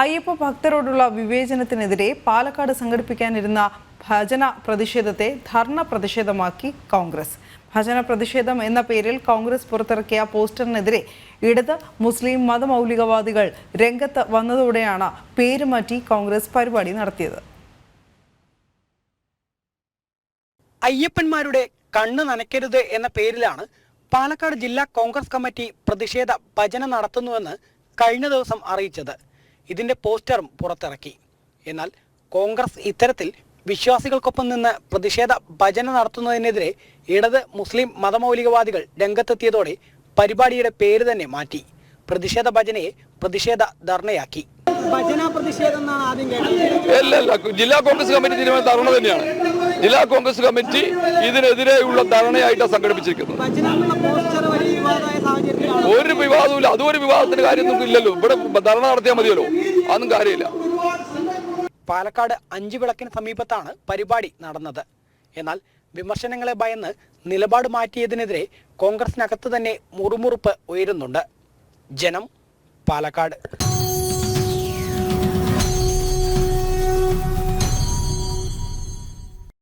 അയ്യപ്പ ഭക്തരോടുള്ള വിവേചനത്തിനെതിരെ പാലക്കാട് സംഘടിപ്പിക്കാനിരുന്ന ഭജന പ്രതിഷേധത്തെ ധർണ പ്രതിഷേധമാക്കി കോൺഗ്രസ്. ഭജന പ്രതിഷേധം എന്ന പേരിൽ കോൺഗ്രസ് പുറത്തിറക്കിയ പോസ്റ്ററിനെതിരെ ഇടത് മുസ്ലിം മതമൗലികവാദികൾ രംഗത്ത് വന്നതോടെയാണ് പേരുമാറ്റി കോൺഗ്രസ് പരിപാടി നടത്തിയത്. അയ്യപ്പന്മാരുടെ കണ്ണ് നനയ്ക്കരുത് എന്ന പേരിലാണ് പാലക്കാട് ജില്ലാ കോൺഗ്രസ് കമ്മിറ്റി പ്രതിഷേധ ഭജന നടത്തുന്നുവെന്ന് കഴിഞ്ഞ ദിവസം അറിയിച്ചത്. ഇതിന്റെ പോസ്റ്ററും പുറത്തിറക്കി. എന്നാൽ കോൺഗ്രസ് ഇത്തരത്തിൽ വിശ്വാസികൾക്കൊപ്പം നിന്ന് പ്രതിഷേധ ഭജന നടത്തുന്നതിനെതിരെ ഇടത് മുസ്ലിം മതമൗലികവാദികൾ രംഗത്തെത്തിയതോടെ പരിപാടിയുടെ പേര് തന്നെ മാറ്റി. പ്രതിഷേധ ഭജനയെ പ്രതിഷേധ ധർണയാക്കി. ജില്ലാ കോൺഗ്രസ് കമ്മിറ്റി തീരുമാനം ധർണ തന്നെയാണ്. ജില്ലാ കോൺഗ്രസ് കമ്മിറ്റി ഇതിനെതിരെയുള്ള ധർണയായിട്ടാണ് സംഘടിപ്പിച്ചിരിക്കുന്നത്. വിവാദവും അതും ഒരു വിവാദത്തിന്റെ കാര്യമൊന്നും ഇല്ലല്ലോ. ഇവിടെ ധർണ നടത്തിയാൽ മതിയല്ലോ. അതൊന്നും കാര്യമില്ല. പാലക്കാട് അഞ്ചു വിളക്കിന് സമീപത്താണ് പരിപാടി നടന്നത്. എന്നാൽ വിമർശനങ്ങളെ ഭയന്ന് നിലപാട് മാറ്റിയതിനെതിരെ കോൺഗ്രസിനകത്ത് തന്നെ മുറുമുറുപ്പ് ഉയരുന്നുണ്ട്. ജനം പാലക്കാട്.